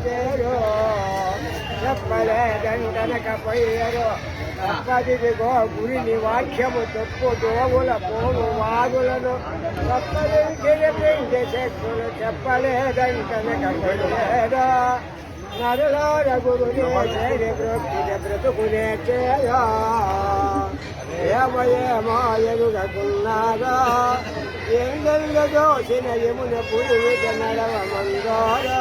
వచ్చారు చెప్పలేదంటనకపోయారు తప్పదిగో గురిని వాక్యము తప్పు దోగుల పోను వాగులను తప్పది శక్తులు చెప్పలేదంటనకపోయారు నరులార గురుని చేరి బ్రొక్కిన బ్రతుకునే చేయా ఏమయేమాయలుగకున్నారా ఎందెల్ల దోసిన యమున పురుగు నడవ మందోరా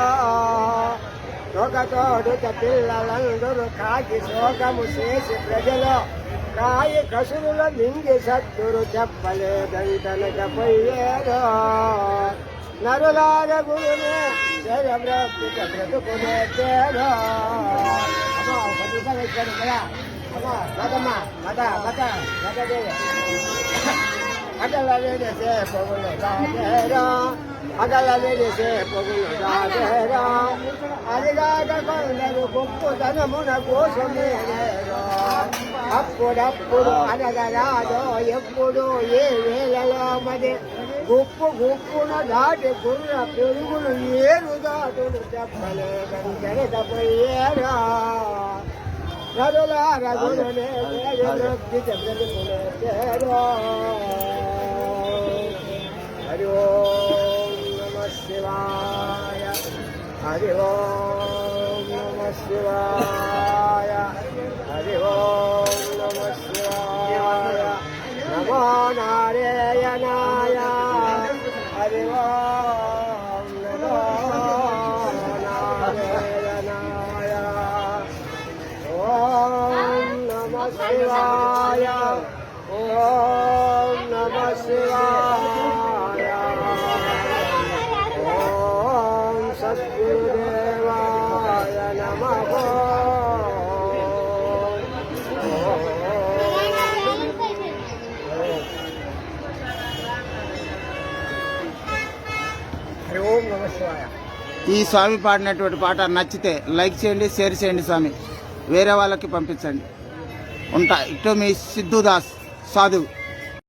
తోకతోడు పిల్లలందరూ కాకి శోకము చేసి ప్రజలు కాయి కసురుల మింగి సత్తురు చెప్పలేదంటనకపోయేదో నరులార గురునే జయ బ్రతుకునే తేడా అమ్మా ఒక నిమిషం ఇచ్చాడు కదా. అమ్మా మదమ్మా అగల వేడిసే పొగులు దాదేరా అదిగాక కొందరు గొప్పతనమున కోసమేనేరా అప్పుడప్పుడు అనగరాదో ఎప్పుడు ఏ వేళలో మది గుప్పు గుప్పున దాటి గుర్ర పెరుగును ఏరు దాటులు చెప్పలేదని జరగపోయేరా నరులా రఘులనే హరి ఓం నమ శివాయ హరి ఓం నమ శివాయ నమో నారాయణాయ హరి ఓం నమో నారాయణాయ ఓం నమ శివాయ ఓం నమ శివాయ ఓం నమ శివాయ. ఈ స్వామి పాడినటువంటి పాట నచ్చితే లైక్ చేయండి షేర్ చేయండి స్వామి. వేరే వాళ్ళకి పంపించండి. ఉంటా ఇటు మీ సిద్ధుదాస్ సాధువు.